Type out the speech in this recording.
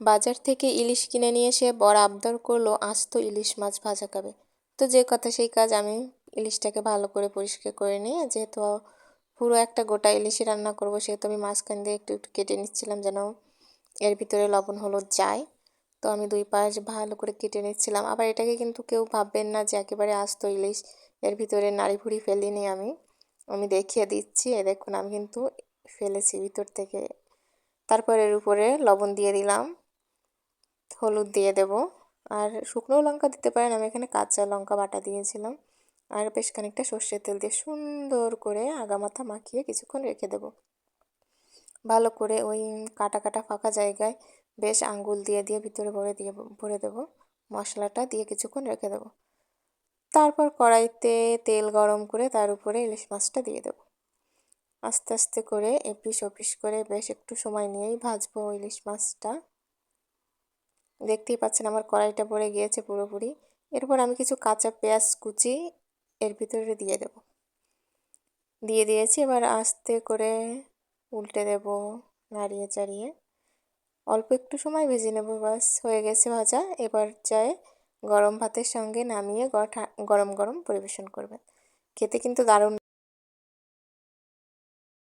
বাজার থেকে ইলিশ কিনে নিয়ে এসে বড় আবদার করল, আস্ত ইলিশ মাছ ভাজা খাবে। তো যে কথা সেই কাজ আমি ইলিশটাকে ভালো করে পরিষ্কার করে নিয়ে, যেহেতু পুরো একটা গোটা ইলিশই রান্না করব, সেহেতু আমি মাঝখান দিয়ে একটু একটু কেটে নিচ্ছিলাম যেন এর ভিতরে লবণ, হলুদ যায়। তো আমি দুই পাশ ভালো করে কেটে নিচ্ছিলাম। আবার এটাকে কিন্তু কেউ ভাববেন না যে একেবারে আস্ত ইলিশ, এর ভিতরে নাড়ি ভুড়ি ফেলিনি আমি। আমি দেখিয়ে দিচ্ছি, এ দেখুন আমি কিন্তু ফেলেছি ভিতর থেকে। তারপর এর উপরে লবণ দিয়ে দিলাম। হলুদ দিয়ে দেব। আর শুকনো লঙ্কা দিতে পারেন, আমি এখানে কাঁচা লঙ্কা বাটা দিয়েছিলাম। আর বেশ খানিকটা সর্ষের তেল দিয়ে সুন্দর করে আগামাথা মাখিয়ে কিছুক্ষণ রেখে দেব। ভালো করে ওই কাটা কাটা ফাঁকা জায়গায় বেশ আঙ্গুল দিয়ে দিয়ে ভিতরে ভরে দিয়ে ভরে দেবো। মশলাটা দিয়ে কিছুক্ষণ রেখে দেবো। তারপর কড়াইতে তেল গরম করে তার উপরে ইলিশ মাছটা দিয়ে দেবো। আস্তে আস্তে করে এপিস ওপিস করে বেশ একটু সময় নিয়েই ভাজবো ইলিশ মাছটা। দেখতেই পাচ্ছেন আমার কড়াইটা পড়ে গিয়েছে পুরোপুরি। এরপর আমি কিছু কাঁচা পেঁয়াজ কুচি এর ভিতরে দিয়ে দেব। দিয়ে দিয়েছি, এবার আস্তে করে উল্টে দেব নাড়িয়ে চাড়িয়ে। অল্প একটু সময় ভেজে নেব বাস হয়ে গেছে ভাজা। এবার চায় গরম ভাতের সঙ্গে নামিয়ে গরম গরম পরিবেশন করবেন। খেতে কিন্তু দারুণ